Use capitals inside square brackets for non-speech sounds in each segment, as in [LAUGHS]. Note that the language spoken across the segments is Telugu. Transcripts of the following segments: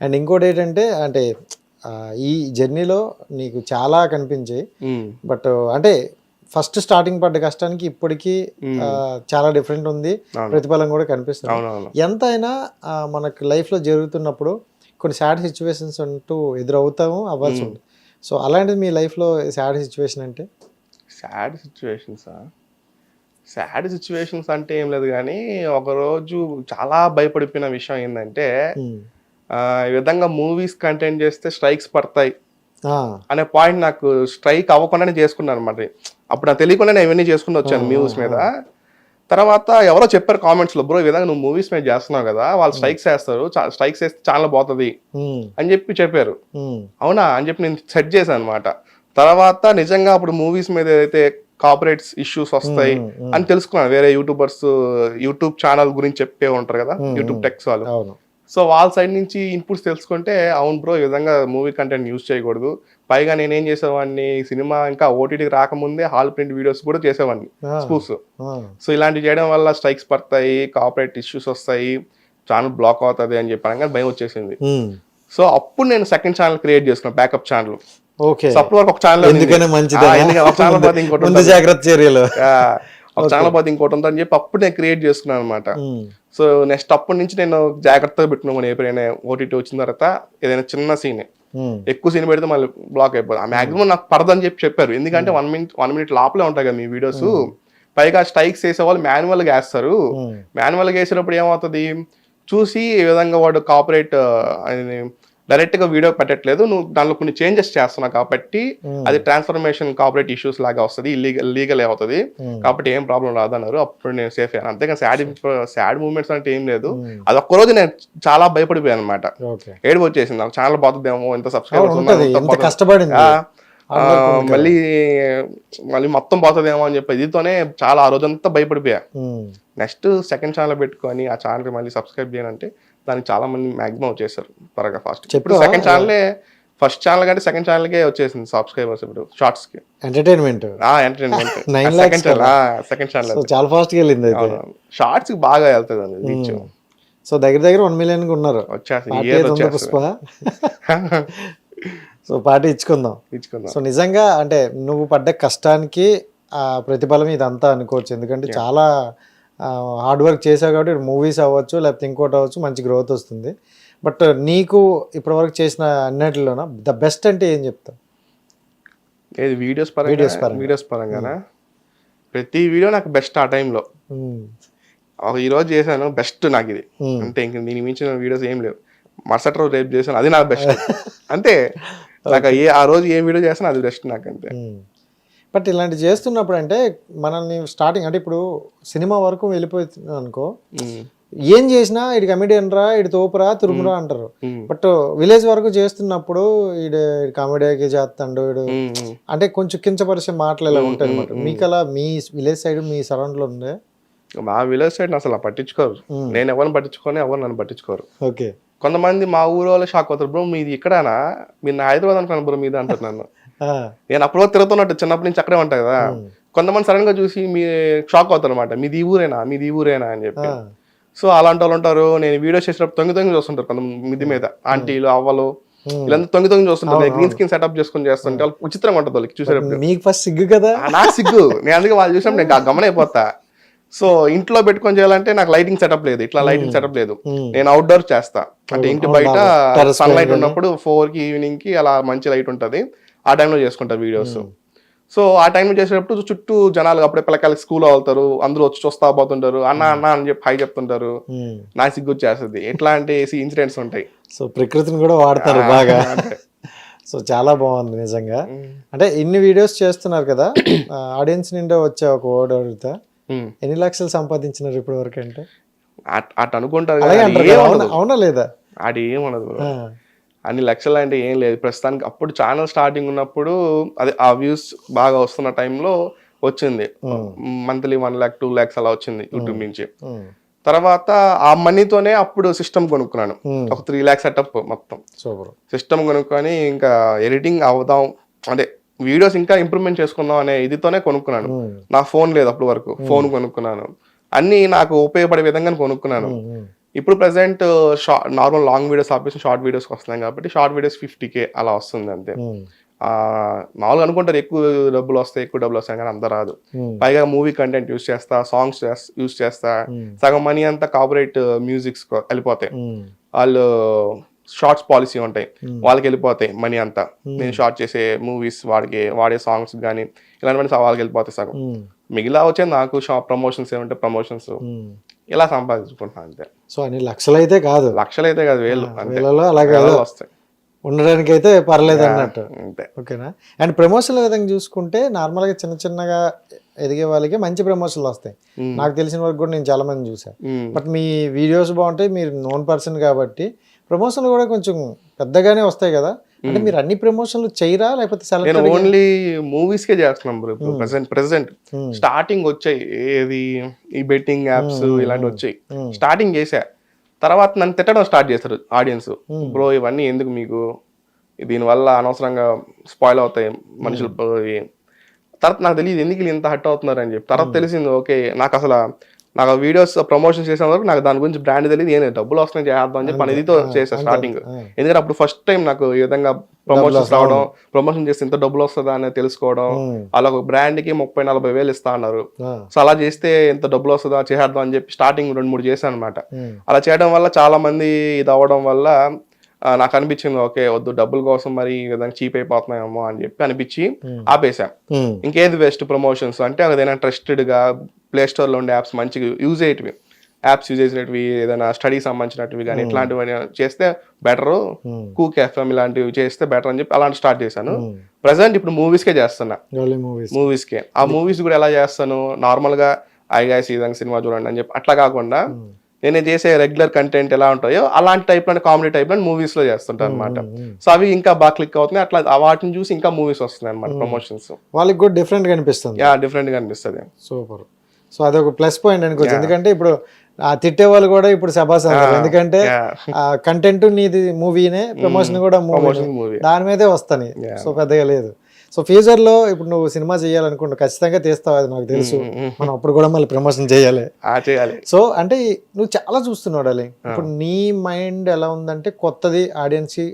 అండ్ ఇంకోటి ఏంటంటే అంటే ఈ జర్నీలో నీకు చాలా కనిపించాయి. బట్ అంటే ఫస్ట్ స్టార్టింగ్ పడ్డ కష్టానికి ఇప్పటికీ చాలా డిఫరెంట్ ఉంది. ప్రతిఫలం కూడా కనిపిస్తుంది. ఎంతైనా ఆ, మనకు లైఫ్లో జరుగుతున్నప్పుడు కొన్ని సాడ్ సిచ్యువేషన్స్ అంటూ ఎదురవుతాము అవ్వాల్సి ఉంటుంది సో అలాంటిది మీ లైఫ్లో సాడ్ సిచ్యువేషన్ అంటే? Sad situations? సాడ్ సిచ్యువేషన్స్ అంటే ఏం లేదు కానీ ఒకరోజు చాలా భయపడిపోయిన విషయం ఏంటంటే ఈ విధంగా మూవీస్ కంటెంట్ చేస్తే స్ట్రైక్స్ పడతాయి అనే పాయింట్ నాకు స్ట్రైక్ అవ్వకుండానే చేసుకున్నాను అనమాట. అప్పుడు నాకు తెలియకుండానే ఇవన్నీ చేసుకుని వచ్చాను మూవీస్ మీద. తర్వాత ఎవరో చెప్పారు కామెంట్స్లో బ్రో ఈ విధంగా నువ్వు మూవీస్ మీద చేస్తున్నావు కదా వాళ్ళు స్ట్రైక్స్ వేస్తారు స్ట్రైక్స్ వేస్తే చాలా పోతుంది అని చెప్పి చెప్పారు. అవునా? అని చెప్పి నేను సెట్ చేశాను అనమాట. తర్వాత నిజంగా అప్పుడు మూవీస్ మీద ఏదైతే కాపరేట్స్ ఇష్యూస్ వస్తాయి అని తెలుసుకున్నాను. వేరే యూట్యూబర్స్ యూట్యూబ్ ఛానల్ గురించి చెప్పే ఉంటారు కదా యూట్యూబ్ టెక్స్ వాళ్ళు. సో వాళ్ళ సైడ్ నుంచి ఇన్పుట్స్ తెలుసుకుంటే అవును బ్రో ఈ విధంగా మూవీ కంటెంట్ యూజ్ చేయకూడదు. పైగా నేనేం చేసేవాడిని సినిమా ఇంకా ఓటీటీకి రాకముందే హాల్ ప్రింట్ వీడియోస్ కూడా చేసేవాడిని ఆ, సో ఇలాంటివి చేయడం వల్ల స్ట్రైక్స్ పడతాయి కాపరేట్ ఇష్యూస్ వస్తాయి ఛానల్ బ్లాక్ అవుతుంది అని చెప్పాను భయం వచ్చేసింది. సో అప్పుడు నేను సెకండ్ ఛానల్ క్రియేట్ చేసుకున్నాను బ్యాకప్ ఛానల్ ఓకే. సో అప్పుడు వరకు ఒక ఛానల్ ఎందుకనే మంచిది? ఒక ఛానల్ పోతే ఇంకోటి ముందు ఉంటుంది. జాగ్రత్త చర్యలు. ఒక ఛానల్ పోతే ఇంకోటి ఉందని చెప్పి అప్పుడు నేను క్రియేట్ చేసుకున్నాను అనమాట. సో నెక్స్ట్ అప్పటి నుంచి నేను జాగ్రత్తగా పెట్టుకున్నాను ఎప్పుడైనా ఓటీటీ వచ్చిన తర్వాత ఏదైనా చిన్న సీన్ ఉమ్, ఎక్కువ సీన్ పెడితే మళ్ళీ బ్లాక్ అయిపోతుంది మాక్సిమం నాకు పడదని చెప్పి చెప్పారు. ఎందుకంటే వన్ మినిట్ వన్ మినిట్ లోపలే ఉంటాయి కదా మీ వీడియోస్ పైగా స్ట్రైక్స్ వేసే వాళ్ళు మాన్యువల్గా వేస్తారు. ఉమ్, మాన్యువల్గా వేసినప్పుడు ఏమవుతుంది? చూసి ఈ విధంగా వాడు కాపరేట్ డైరెక్ట్గా వీడియో పెట్టట్లేదు. నువ్వు దానిలో కొన్ని చేంజెస్ చేస్తున్నావు కాబట్టి అది ట్రాన్స్ఫర్మేషన్ కాపరేట్ ఇష్యూస్ లాగా వస్తుంది. ఇల్లీగల్ లీగల్ అవుతుంది. Hmm. కాబట్టి ఏం ప్రాబ్లం రాదన్నారు. అప్పుడు నేను సేఫ్ అయ్యాను. అంతేకాని సాడ్ సాడ్ మూమెంట్స్ అంటే ఏం లేదు. అది ఒక్కరోజు నేను చాలా భయపడిపోయాను అనమాట ఏడుపు వచ్చేసింది నాకు ఛానల్ పోతుందేమో ఎంత అవును, సబ్స్క్రైబర్స్ కష్టపడింది. మళ్ళీ మళ్ళీ మొత్తం పోతుందేమో అని చెప్పి ఇదితోనే చాలా ఆ రోజంతా భయపడిపోయా. నెక్స్ట్ సెకండ్ ఛానల్ పెట్టుకొని ఆ ఛానల్ మళ్ళీ సబ్స్క్రైబ్ చేయాలంటే దానికి చాలా మంది మాక్సిమం వచ్చేసారు త్వరగా ఫాస్ట్ ఇప్పుడు? సెకండ్ ఛానలే ఫస్ట్ ఛానల్ కంటే సెకండ్ ఛానల్కే వచ్చేసింది సబ్స్క్రైబర్స్ ఇప్పుడు షార్ట్స్కి. Entertainment entertainment second channel second channel so చాలా ఫాస్ట్గా వెళ్ళింది అయితే. షార్ట్స్కి బాగా వెళ్తుంది అండి రీచ్ సో దగ్గర దగ్గర వన్ మిలియన్ ఉన్నారు. ఉందో పుష్ప. [LAUGHS] సో పార్టీ ఇచ్చుకుందాం. ఇచ్చుకుందాం. సో నిజంగా అంటే నువ్వు పడ్డ కష్టానికి ఆ ప్రతిఫలం ఇదంతా అనుకోవచ్చు. ఎందుకంటే చాలా హార్డ్ వర్క్ చేసావు కాబట్టి మూవీస్ అవ్వచ్చు లేకపోతే ఇంకోటి అవ్వచ్చు మంచి గ్రోత్ వస్తుంది. బట్ నీకు ఇప్పటివరకు చేసిన అన్నిటిలోన ద బెస్ట్ అంటే ఏం చెప్తావు? ఏది వీడియోస్ పరంగా? Videos పరంగా. వీడియోస్ పరంగానా? ప్రతి వీడియో నాకు బెస్ట్ ఆ టైంలో ఉమ్, ఒక ఈ రోజు చేశాను బెస్ట్ నాకు ఇది. Hmm. అంతే ఇంక దీని మించిన వీడియోస్ ఏం లేవు. మరుసటి రోజు రేపు చేశాను అది నాకు బెస్ట్ [LAUGHS] అంతే. నాకు ఏ ఆ రోజు ఏ వీడియో చేస్తాను అది బెస్ట్ నాకు అంతే. బట్ ఇలాంటి చేస్తున్నప్పుడు అంటే మనల్ని స్టార్టింగ్ అంటే ఇప్పుడు సినిమా వరకు వెళ్ళిపోతుంది అనుకో ఏం చేసినా ఇటు కమెడియన్ రా ఇటు తోపురా తురుమురా అంటారు. బట్ విలేజ్ వరకు చేస్తున్నప్పుడు ఈడు కామెడీకి చేస్తాడు ఉమ్. అంటే కొంచెం కించపరిచే మాటలు ఇలా ఉంటాయి అనమాట మీకు అలా మీ విలేజ్ సైడ్ మీ సరౌండ్లో ఉండే మా విలేజ్ సైడ్ అసలు పట్టించుకోరు. నేను ఎవరిని పట్టించుకొని ఎవరు నన్ను పట్టించుకోరు. ఓకే. కొంతమంది మా ఊరు వాళ్ళు షాక్ అవుతారు బ్రో మీది ఇక్కడనా? మీరు హైదరాబాద్ అనుకున్నాను బ్రో మీది అంటారు నన్ను. నేను అప్పుడు తిరుగుతున్నట్టు చిన్నప్పటి నుంచి అక్కడే ఉంటాయి కదా. కొంతమంది సడన్గా చూసి మీ షాక్ అవుతారు అనమాట మీది ఈ ఊరేనా? మీది ఈ ఊరేనా? అని చెప్పి. సో అలాంటి వాళ్ళు ఉంటారు. నేను వీడియో చేసినప్పుడు తొంగి తొంగి చూస్తుంటారు కొంత మిది. మీద ఆంటీలు అవ్వలు వీళ్ళంతా తొంగి తొంగి చూస్తుంటారు గ్రీన్ స్క్రీన్ సెటప్ చేసుకుని చేస్తుంటే వాళ్ళకి విచిత్రంగా ఉంటుంది వాళ్ళకి చూసేటప్పుడు. మీకు ఫస్ట్ సిగ్గు కదా? నాకు సిగ్గు. నేను అందుకే వాళ్ళు చూసినప్పుడు నేను గమనైపోతా. సో ఇంట్లో పెట్టుకొని చేయాలంటే నాకు లైటింగ్ సెటప్ లేదు. ఇట్లా లైటింగ్ సెటప్ లేదు. నేను అవుట్డోర్ చేస్తా. అంటే ఇంటి బయట సన్ లైట్ ఉన్నప్పుడు ఫోర్కి ఈవినింగ్కి అలా మంచి లైట్ ఉంటది. ఆ టైంలో చేసుకుంటా వీడియోస్ సో ఆ టైంలో చేసేటప్పుడు చుట్టూ జనాలు అప్పుడే పిల్లకాయలకి స్కూల్ వెళ్తారు అందరూ వచ్చి చూస్తా పోతుంటారు అన్న అన్న అని చెప్పి హై చెప్తుంటారు. నాకు సిగ్గు వచ్చేస్తుంది. ఎట్లాంటి ఇన్సిడెంట్స్ ఉంటాయి. సో ప్రకృతిని కూడా వాడతారు బాగా. సో చాలా బాగుంది నిజంగా. అంటే ఇన్ని వీడియోస్ చేస్తున్నారు కదా ఆడియన్స్ నిండా వచ్చే ఒక ఓడి అడుగుతా. ఎన్ని లక్షలు సంపాదించినారు ఇప్పటి వరకు అంటే అట్ అనుకుంటారు. అవునా- లేదా? అది ఆ, అన్ని లక్షలు అంటే ఏం లేదు. ప్రస్తుతానికి అప్పుడు ఛానల్ స్టార్టింగ్ ఉన్నప్పుడు అదే ఆ వ్యూస్ బాగా వస్తున్న టైంలో వచ్చింది. Monthly one lakh two lakhs అలా వచ్చింది యూట్యూబ్ నుంచి. తర్వాత ఆ మనీతోనే అప్పుడు సిస్టమ్ కొనుక్కున్నాను. ఒక త్రీ ల్యాక్స్ సెటప్ మొత్తం. సిస్టమ్ కొనుక్కొని ఇంకా ఎడిటింగ్ అవుదాం. అంటే వీడియోస్ ఇంకా ఇంప్రూవ్మెంట్ చేసుకుందాం అనే ఇదితోనే కొనుక్కున్నాను. నా ఫోన్ లేదు అప్పటి వరకు. ఫోన్ కొనుక్కున్నాను. అన్ని నాకు ఉపయోగపడే విధంగా కొనుక్కున్నాను. ఇప్పుడు present short normal long videos ఆపేసి షార్ట్ వీడియోస్ వస్తున్నాయి కాబట్టి షార్ట్ వీడియోస్ ఫిఫ్టీ కే అలా వస్తుంది అంతే. ఆ, మామూలుగా అనుకుంటారు ఎక్కువ డబ్బులు వస్తాయి ఎక్కువ డబ్బులు వస్తాయి కానీ అంత రాదు. ఉమ్, పైగా మూవీ కంటెంట్ యూస్ చేస్తా సాంగ్స్ యూస్ చేస్తా ఉమ్, సగం మనీ అంతా కాపరేట్ మ్యూజిక్స్ వెళ్ళిపోతాయి. వాళ్ళు షార్ట్స్ పాలసీ ఉంటాయి. Hmm. వాళ్ళకి వెళ్ళిపోతాయి మనీ అంతా. నేను షార్ట్ చేసే మూవీస్ వాడికి వాడే సాంగ్స్ కానీ ఇలాంటివన్నీ వాళ్ళకి వెళ్ళిపోతాయి సగం. మిగిలిన వచ్చే నాకు షాప్ ప్రమోషన్స్ ఏమంటే ప్రమోషన్స్. ఇలా సంపాదించుకుంటున్నాను అంతే. సో అన్ని లక్షలు అయితే కాదు. లక్షలు అయితే కాదు వేలు వేలలో అలాగే వస్తాయి. ఉండడానికి అయితే పర్లేదు అన్నట్టు. అంతే. ఓకేనా? అండ్ ప్రమోషన్ల విధంగా చూసుకుంటే నార్మల్గా చిన్న చిన్నగా ఎదిగే వాళ్ళకి మంచి ప్రమోషన్లు వస్తాయి. నాకు తెలిసిన వరకు కూడా నేను చాలా మంది చూసాను. బట్ మీ వీడియోస్ బాగుంటాయి మీరు నోన్ పర్సన్ కాబట్టి ప్రమోషన్లు కూడా కొంచెం పెద్దగానే వస్తాయి కదా. అంటే మీరు అన్ని ప్రమోషన్లు చేయరా? లేకపోతే నేను ఓన్లీ మూవీస్ కే చేస్తున్నాం బ్రో ఇప్పుడు ప్రెసెంట్ ప్రెసెంట్. స్టార్టింగ్ వచ్చాయి. ఏది? ఈ బెట్టింగ్ యాప్స్ ఇలాంటివి వచ్చాయి. స్టార్టింగ్ చేసా తర్వాత నన్ను తిట్టడం స్టార్ట్ చేస్తారు ఆడియన్స్. బ్రో ఇవన్నీ ఎందుకు మీకు? దీనివల్ల అనవసరంగా స్పాయిల్ అవుతాయి మనుషులు. తర్వాత నాకు తెలియదు ఎందుకు ఇంత హట్ అవుతున్నారు అని చెప్పి. తర్వాత తెలిసింది ఓకే నాకు అసలు నాకు వీడియోస్ ప్రమోషన్ చేసిన వరకు నాకు దాని గురించి బ్రాండ్ తెలియదు ఏం డబ్బులు వస్తున్నాయి చేద్దాం అని చెప్పి పనిదితో చేసా స్టార్టింగ్ ఎందుకంటే అప్పుడు ఫస్ట్ టైం నాకు ఈ విధంగా ప్రమోషన్స్ రావడం ప్రమోషన్ చేస్తే ఇంత డబ్బులు వస్తుందా అనేది తెలుసుకోవడం అలా ఒక బ్రాండ్కి ముప్పై నలభై వేలు ఇస్తా అన్నారు. సో అలా చేస్తే ఎంత డబ్బులు వస్తుందా చేసేద్దాం అని చెప్పి స్టార్టింగ్ రెండు మూడు చేశాను అనమాట అలా చేయడం వల్ల చాలా మంది ఇది అవ్వడం వల్ల నాకు అనిపించింది ఓకే వద్దు డబ్బుల కోసం మరి విధంగా చీప్ అయిపోతున్నాయేమో అని చెప్పి అనిపించి ఆపేసాం ఇంకేది బెస్ట్ ప్రమోషన్స్ అంటే ఏదైనా ట్రస్టెడ్గా ప్లే స్టోర్లో ఉండే యాప్స్ మంచిగా యూజ్ అయ్యేటివి. యాప్స్ యూజ్ చేసినవి ఏదైనా స్టడీ సంబంధించినవి కానీ ఇట్లాంటివి చేస్తే బెటర్ కూక్ ఎఫ్ఎం ఇలాంటివి చేస్తే బెటర్ అని చెప్పి అలాంటి స్టార్ట్ చేశాను. ప్రజెంట్ ఇప్పుడు మూవీస్ కే చేస్తున్నా. మూవీస్ మూవీస్ కే. ఆ మూవీస్ కూడా ఎలా చేస్తాను? నార్మల్గా ఐగాయస్ ఈ విధంగా సినిమా చూడండి అని చెప్పి అట్లా కాకుండా నేను చేసే రెగ్యులర్ కంటెంట్ ఎలా ఉంటాయో అలాంటి టైప్లో కామెడీ టైప్లో మూవీస్లో చేస్తుంటాను అనమాట సో అవి ఇంకా బాగా క్లిక్ అవుతున్నాయి. అట్లా వాటిని చూసి ఇంకా మూవీస్ వస్తున్నాయి అనమాట ప్రమోషన్స్ వాళ్ళకి కూడా డిఫరెంట్గా అనిపిస్తుంది. యా డిఫరెంట్గా అనిపిస్తుంది. సూపర్ సో అదొక ప్లస్ పాయింట్ అనుకోవచ్చు. ఎందుకంటే ఇప్పుడు ఆ తిట్టే వాళ్ళు కూడా ఇప్పుడు సభాస్ అంటారు ఎందుకంటే ఆ కంటెంట్ నీది మూవీనే ప్రమోషన్ కూడా మూవీ దాని మీదే వస్తాయి సో పెద్దగా లేదు. సో ఫ్యూచర్లో ఇప్పుడు నువ్వు సినిమా చేయాలనుకుంటా ఖచ్చితంగా తీస్తావు అది నాకు తెలుసు. మనం అప్పుడు కూడా మళ్ళీ ప్రమోషన్ చేయాలి. సో అంటే నువ్వు చాలా చూస్తున్నావు డాలి ఇప్పుడు నీ మైండ్ ఎలా ఉందంటే కొత్తది ఆడియన్స్కి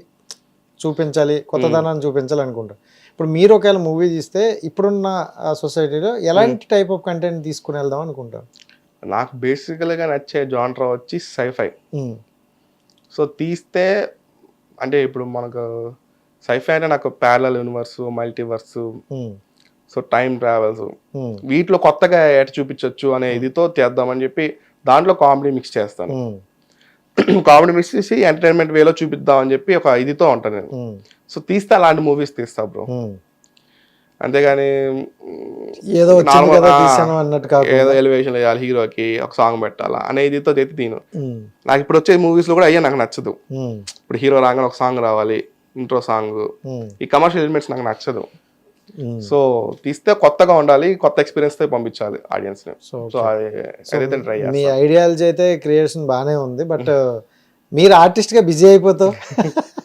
చూపించాలి కొత్తదనాన్ని చూపించాలి అనుకుంటా ఇప్పుడు మీరు ఒకవేళ మూవీ తీస్తే ఇప్పుడున్న సొసైటీలో ఎలాంటి టైప్ ఆఫ్ కంటెంట్ తీసుకుని వెళ్దాం అనుకుంటాను నాకు బేసికల్గా నచ్చే జాన్రా వచ్చి సైఫై సో తీస్తే అంటే ఇప్పుడు మనకు సైఫై అంటే నాకు parallel universe multiverse so time travels వీటిలో కొత్తగా ఎట చూపించవచ్చు అనే ఇదితో చేద్దామని చెప్పి దాంట్లో కామెడీ మిక్స్ చేస్తాను. [CLEARS THROAT] కామెడీ మిక్స్ చేసి ఎంటర్టైన్మెంట్ వేలో చూపిద్దాం అని చెప్పి ఒక ఇదితో ఉంటాను నేను. సో తీస్తే అలాంటి మూవీస్ తీస్తా బ్రో. అంతేగాని ఏదో ఏదో ఎలివేషన్ వేయాలి హీరోకి ఒక సాంగ్ పెట్టాలా అనే ఇదితో చేతి తీను. నాకు ఇప్పుడు వచ్చే మూవీస్లో కూడా అయ్యా నాకు నచ్చదు. ఇప్పుడు హీరో రాగానే ఒక సాంగ్ రావాలి ఇంట్రో సాంగ్. ఈ కమర్షియల్ ఎలిమెంట్స్ నాకు నచ్చదు. సో తీస్తే కొత్తగా ఉండాలి కొత్త ఎక్స్పీరియన్స్తో పంపించాలి ఆడియన్స్ని. సో సో అది ఏదైతే ట్రై మీ ఐడియాలజీ అయితే క్రియేషన్ బాగానే ఉంది బట్ మీరు ఆర్టిస్ట్గా బిజీ అయిపోతావు. [LAUGHS]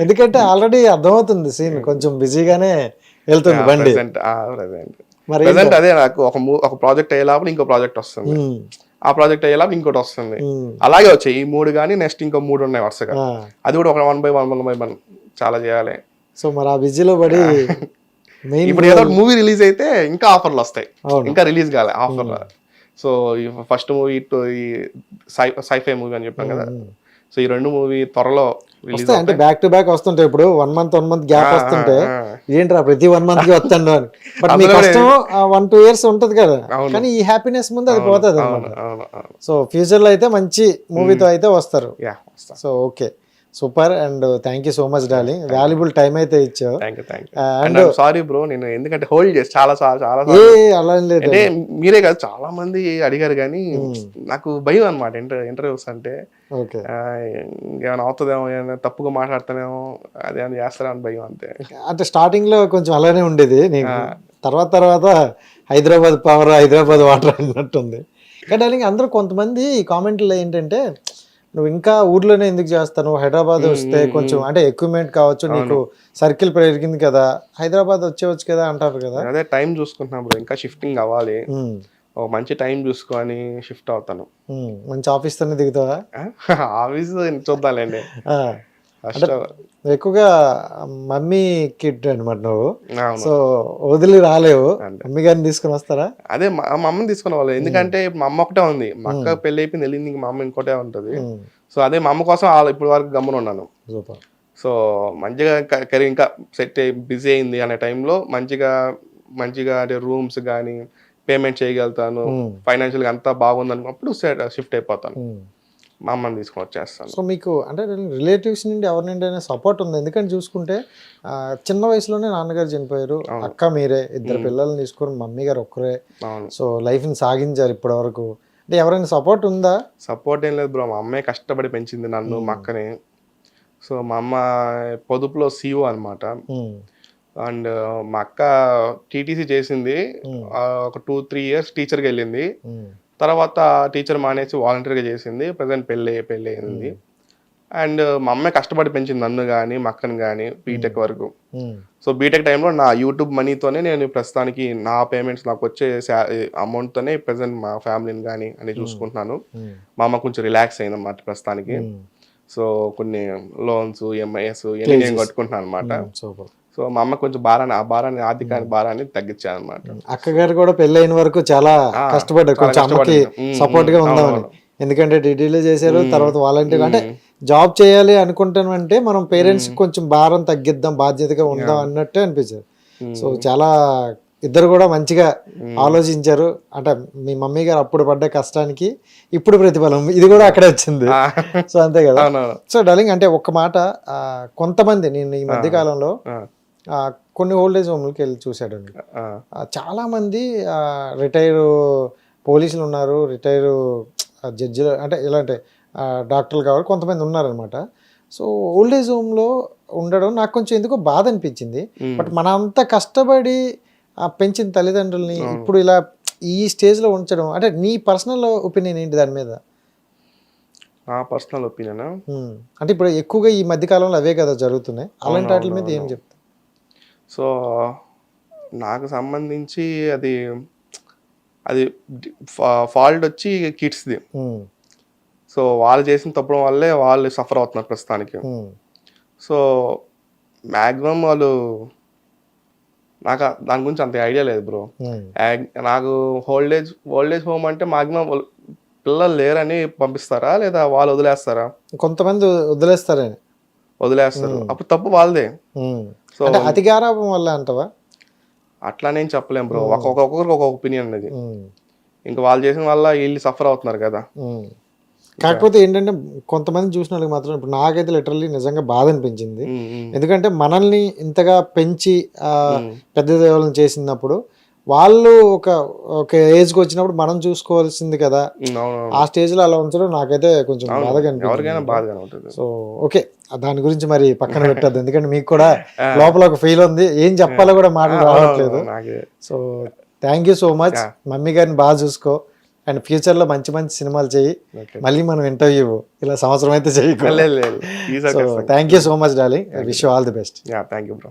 ఎందుకంటే ఆల్రెడీ అర్థమవుతుంది సీన్ కొంచెం బిజీగానే వెళ్తుంది బండి. ప్రెసెంట్ మరి అదే నాకు ఒక ఒక ప్రాజెక్ట్ అయ్యేలాప్పుడు ఇంకో ప్రాజెక్ట్ వస్తుంది. ఆ ప్రాజెక్ట్ అయ్యేలాప్పుడు ఇంకోటి వస్తుంది. అలాగే వచ్చాయి. ఈ మూడు కానీ నెక్స్ట్ ఇంకో మూడు ఉన్నాయి వరుసగా. ఆ. అది కూడా ఒక one by one one by one చాలా చేయాలి. సో మరి ఆ బిజీలో పడి [LAUGHS] ఇప్పుడు ఏదో మూవీ. రిలీజ్ అయితే ఇంకా ఆఫర్లు వస్తాయి. ఇంకా రిలీజ్ కాలే ఆఫర్ సో ఫస్ట్ మూవీ ఈ సైఫై మూవీ అని చెప్పాం కదా. సో ఈ రెండు మూవీ త్వరలో రిలీజ్ అంటే బ్యాక్ టు బ్యాక్ వస్తుంటాయి. ఇప్పుడు one month one month gap వస్తుంటే ఏంట్రా ప్రతి వన్ మంత్కి వస్తాను అని. [LAUGHS] బట్ మీ కష్టం వన్ టూ ఇయర్స్ ఉంటది కదా. కానీ ఈ హ్యాపీనెస్ ముందు అది పోతుంది అనమాట సో ఫ్యూచర్లో అయితే మంచి మూవీతో అయితే వస్తారు. So okay super and thank you so much darling. Valuable time అయితే ఇచ్చావు. Thank you thank you and sorry bro నేను ఎందుకంటే హోల్డ్ చేసి చాలా చాలా అలా లేదు. అంటే మీరే కాదు చాలా మంది అడిగారు కానీ నాకు భయం అనమాట ఇంటర్ ఇంటర్వ్యూస్ అంటే. ఏమైనా అవుతుందేమో ఏమైనా తప్పుగా మాట్లాడతానేమో అదే అని చేస్తారని భయం అంతే. అంటే స్టార్టింగ్లో కొంచెం అలానే ఉండేది. తర్వాత తర్వాత హైదరాబాద్ పవర్ హైదరాబాద్ వాటర్ అన్నట్టుంది. కానీ అందరూ కొంతమంది కామెంట్లో ఏంటంటే నువ్వు ఇంకా ఊర్లోనే ఎందుకు చేస్తాను హైదరాబాద్ వస్తే కొంచెం అంటే ఎక్విప్మెంట్ కావచ్చు నీకు సర్కిల్ పెరిగింది కదా హైదరాబాద్ వచ్చేవచ్చు కదా అంటారు కదా. అదే టైం చూసుకుంటున్నాం బ్రో ఇంకా షిఫ్టింగ్ అవ్వాలి. ఒక మంచి టైం చూసుకొని షిఫ్ట్ అవుతాను. మంచి ఆఫీస్ తోనే దిగుతావా? [LAUGHS] ఆఫీస్ చూద్దాంలేండి. ఎక్కువగా మమ్మీ కిడ్ అనమాట నువ్వు. సో వదిలి రాలేవు. మమ్మీ గారిని తీసుకొని వస్తారా? అదే మా అమ్మని తీసుకునే వాళ్ళు ఎందుకంటే మా అమ్మ ఒకటే ఉంది. మా అక్క పెళ్ళి అయిపోయింది వెళ్ళింది ఇంక మా అమ్మ ఇంకోటే ఉంటుంది. సో అదే మా అమ్మ కోసం ఆ- ఇప్పుడు వరకు గమ్మున ఉన్నాను. సో మంచిగా కెరీర్ ఇంకా సెట్ అయ్యి బిజీ అయింది అనే టైంలో మంచిగా మంచిగా అంటే రూమ్స్ కానీ పేమెంట్ చేయగలుగుతాను. ఫైనాన్షియల్గా అంతా బాగుంది అనుకున్నప్పుడు షిఫ్ట్ అయిపోతాను. మా అమ్మని తీసుకొని వచ్చేస్తాను. సో మీకు అంటే రిలేటివ్స్ నుండి ఎవరి నుండి అయినా సపోర్ట్ ఉంది. ఎందుకంటే చూసుకుంటే చిన్న వయసులోనే నాన్నగారు చనిపోయారు. అక్క మీరే ఇద్దరు పిల్లల్ని తీసుకొని మమ్మీ గారు ఒక్కరే. సో లైఫ్ని సాగించారు ఇప్పటి వరకు అంటే ఎవరైనా సపోర్ట్ ఉందా? సపోర్ట్ ఏం లేదు బ్రో. మా అమ్మే కష్టపడి పెంచింది నన్ను మా అక్కని. సో మా అమ్మ పొదుపులో సీఓ అన్నమాట. ఉమ్, అండ్ మా అక్క టీటీసీ చేసింది. ఒక టూ త్రీ ఇయర్స్ టీచర్కి వెళ్ళింది. తర్వాత టీచర్ మానేసి వాలంటీర్గా చేసింది. ప్రజెంట్ పెళ్ళి పెళ్ళి అయింది. అండ్ మా అమ్మాయి కష్టపడి పెంచింది నన్ను కానీ మా అక్కని కానీ బీటెక్ వరకు. సో బీటెక్ టైంలో నా యూట్యూబ్ మనీతోనే నేను ప్రస్తుతానికి నా పేమెంట్స్ నాకు వచ్చే అమౌంట్తోనే ప్రజెంట్ మా ఫ్యామిలీని కానీ అని చూసుకుంటున్నాను. మా అమ్మ కొంచెం రిలాక్స్ అయింది అన్నమాట ప్రస్తుతానికి సో కొన్ని లోన్స్ ఈఎంఐఎస్ ఇవన్నీ నేను కట్టుకుంటున్నాను అనమాట సో మా అమ్మ కొంచెం భారాన్ని ఆ భారాన్ని ఆర్థిక భారాన్ని తగ్గించాను అనమాట అక్కగారు కూడా పెళ్ళైన వరకు చాలా కష్టపడ్డారు. కొంచెం అమ్మకి సపోర్ట్గా ఉందామని. ఎందుకంటే డిటీలో చేశారు తర్వాత వాలంటీర్. అంటే జాబ్ చేయాలి అనుకుంటానంటే మనం పేరెంట్స్ కొంచెం భారం తగ్గిద్దాం బాధ్యతగా ఉందాం అన్నట్టే అనిపించారు సో చాలా ఇద్దరు కూడా మంచిగా ఆలోచించారు. అంటే మీ మమ్మీ గారు అప్పుడు పడ్డ కష్టానికి ఇప్పుడు ప్రతిఫలం. ఇది కూడా అక్కడే వచ్చింది. సో అంతే కదా. సో డార్లింగ్ అంటే ఒక్క మాట కొంతమంది నేను ఈ మధ్య కాలంలో కొన్ని ఓల్డేజ్ హోమ్లకి వెళ్ళి చూశాడండి. ఆ, ఆ, చాలా మంది రిటైర్ పోలీసులు ఉన్నారు రిటైర్ జడ్జిలు అంటే ఇలాంటి ఆ, డాక్టర్లు కావాలి కొంతమంది ఉన్నారనమాట సో ఓల్డేజ్ హోమ్లో ఉండడం నాకు కొంచెం ఎందుకో బాధ అనిపించింది. బట్ మన అంత కష్టపడి పెంచిన తల్లిదండ్రుల్ని ఇప్పుడు ఇలా ఈ స్టేజ్లో ఉంచడం అంటే నీ పర్సనల్ ఒపీనియన్ ఏంటి దాని మీద? నా పర్సనల్ ఒపీనియన్. అంటే ఇప్పుడు ఎక్కువగా ఈ మధ్య కాలంలో అవే కదా జరుగుతున్నాయి. అలాంటి వాటి మీద ఏం చెప్తా సో నాకు సంబంధించి అది అది ఫాల్ట్ వచ్చి కిడ్స్ది. సో వాళ్ళు చేసిన తప్పడం వల్లే వాళ్ళు సఫర్ అవుతున్నారు ప్రస్తుతానికి. సో మ్యాక్సిమం వాళ్ళు నాకు దాని గురించి అంత ఐడియా లేదు బ్రో. నాకు old age old age home అంటే మాక్సిమం పిల్లలు లేరని పంపిస్తారా? లేదా వాళ్ళు వదిలేస్తారా? కొంతమంది వదిలేస్తారని. వదిలేస్తారు. అప్పుడు తప్పు వాళ్ళదే. సో అంటే అతి గారాభం వల్ల అంటవా? అట్లా నేను చెప్పలేం బ్రో. ఒక్కొక్కరికి ఒక ఒపీనియన్ అనేది. ఇంకా వాళ్ళు చేసిన వల్ల వీళ్ళు సఫర్ అవుతున్నారు కదా. కాకపోతే ఏంటంటే కొంతమంది చూసిన వాళ్ళకి మాత్రం ఇప్పుడు నాకైతే లిటరల్లీ నిజంగా బాధ అనిపించింది. ఎందుకంటే మనల్ని ఇంతగా పెంచి. పెద్ద దేవులను చేసినప్పుడు వాళ్ళు ఒక ఒక ఏజ్కి వచ్చినప్పుడు మనం చూసుకోవాల్సింది కదా. ఆ స్టేజ్లో అలా ఉంచడం నాకైతే కొంచెం బాధగా ఎవరికైనా అనిపించింది బాధగానే ఉంటుంది. సో ఓకే దాని గురించి మరి పక్కన పెట్టద్దు. [LAUGHS] ఎందుకంటే మీకు కూడా లోపల ఒక ఫీల్ ఉంది. ఏం చెప్పాలో కూడా మాటలు రావట్లేదు. So thank you so much mummy గారిని బాగా చూసుకో. అండ్ ఫ్యూచర్లో మంచి మంచి సినిమాలు చేయి. మళ్ళీ మనం ఇంటర్వ్యూ ఇలా సంవత్సరం అయితే చేయకు. లేదు లేదు. ఈసారి so thank you so much darling wish all the best thank you bro